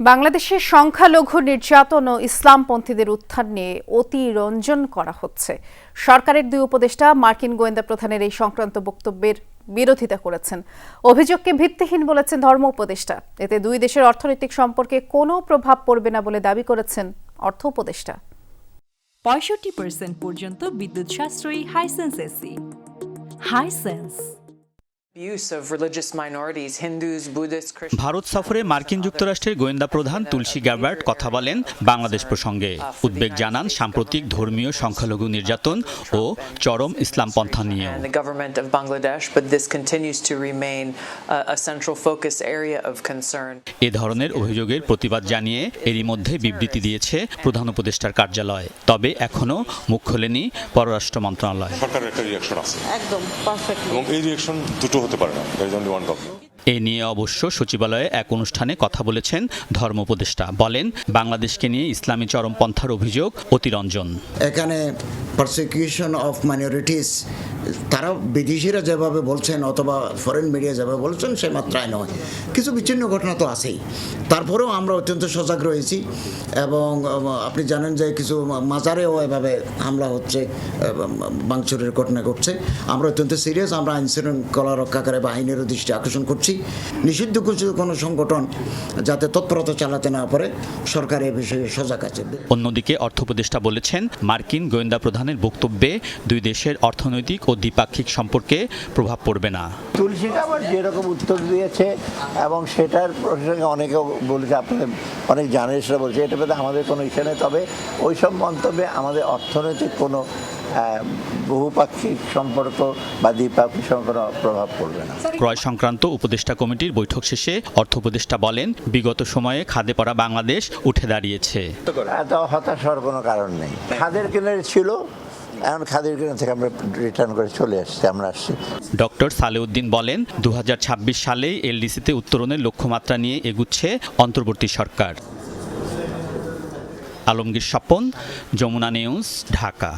বাংলাদেশের সংখ্যালঘু নির্যাতন ও ইসলামপন্থীদের উত্থান নিয়ে অতিরঞ্জন করা হচ্ছে। সরকারের দুই উপদেষ্টা মার্কিন গোয়েন্দা প্রধানের এই সংক্রান্ত বক্তব্যের বিরোধিতা করেছেন। অভিযোগকে ভিত্তিহীন বলেছেন ধর্ম উপদেষ্টা। এতে দুই দেশের অর্থনৈতিক সম্পর্কে কোনো প্রভাব পড়বে না বলে দাবি করেছেন অর্থ উপদেষ্টা। পঁয়ষট্টি পর্যন্ত বিদ্যুৎ সাশ্রয়ী হাইসেন্স এসি হাইসেন্স ভারত সফরে মার্কিন যুক্তরাষ্ট্রের গোয়েন্দা প্রধান তুলসী গ্যাবার্ট কথা বলেন বাংলাদেশ প্রসঙ্গে। উদ্বেগ জানান সাম্প্রতিক ধর্মীয় সংখ্যালঘু নির্যাতন ও চরম ইসলামপন্থা focus area of concern. এ ধরনের অভিযোগের প্রতিবাদ জানিয়ে এরই মধ্যে বিবৃতি দিয়েছে প্রধান উপদেষ্টার কার্যালয়। তবে এখনও মুখ খোলেনি পররাষ্ট্র মন্ত্রণালয়। সরকারের একটা রিয়াকশন আছে। একদম পারফেক্টলি এবং এই রিয়াকশন দুটো হতে পারে না। There is only one government এ নিয়ে অবশ্য সচিবালয়ে এক অনুষ্ঠানে কথা বলেছেন ধর্ম উপদেষ্টা। বলেন বাংলাদেশকে নিয়ে ইসলামী চরমপন্থার অভিযোগ অতিরঞ্জন। এখানে পারসিকিউশন অফ মাইনরিটিস তারা বিদেশিরা যেভাবে বলছেন অথবা ফরেন মিডিয়া যেভাবে বলছেন, সে মাত্রায় নয়। কিছু বিচ্ছিন্ন ঘটনা তো আছেই। তারপরেও আমরা অত্যন্ত সজাগ রয়েছি এবং আপনি জানেন যে কিছু মাজারেও এভাবে হামলা হচ্ছে এবং ভাঙচুরের ঘটনা ঘটছে। আমরা অত্যন্ত সিরিয়াস আমরা আইন শৃঙ্খলা রক্ষাকারী বাহিনীরও দৃষ্টি আকর্ষণ করছি। নিষিদ্ধ কিছু কোনো সংগঠন যাতে তৎপরতা চালাতে না পারে, সরকার এ বিষয়ে সজাগ আছে। অন্যদিকে অর্থ উপদেষ্টা বলেছেন, মার্কিন গোয়েন্দা প্রধানের বক্তব্যে দুই দেশের অর্থনৈতিক ও দ্বিপাক্ষিক সম্পর্কে প্রভাব পড়বে না। তুলসী আবার যেরকম উত্তর দিয়েছে এবং সেটার প্রসঙ্গে অনেকেও বলেছে, আপনাদের অনেক জার্নালিস্টরা বলছে, এটা আমাদের কোনো ইচ্ছে নেই। তবে ওই সব মন্তব্যে আমাদের অর্থনৈতিক কোনো বহুপাক্ষিক সম্পর্ক বা দ্বিপাক্ষিক সম্পর্ক প্রভাব পড়বে না। ক্রয় সংক্রান্ত উপদেষ্টা কমিটির বৈঠক শেষে অর্থ উপদেষ্টা বলেন বিগত সময়ে খাদে পড়া বাংলাদেশ উঠে দাঁড়িয়েছে। এত হতাশ হওয়ার কোনো কারণ নেই। খাদের কিনারে ছিল এখন খাদের কিনার থেকে আমরা রিটার্ন করে চলে আসছি আমরা আসছি। ডক্টর সালেউদ্দিন বলেন দু সালেই এলডিসিতে উত্তরণের লক্ষ্যমাত্রা নিয়ে এগুচ্ছে অন্তর্বর্তী সরকার। আলমগীর স্বপন যমুনা নিউজ ঢাকা।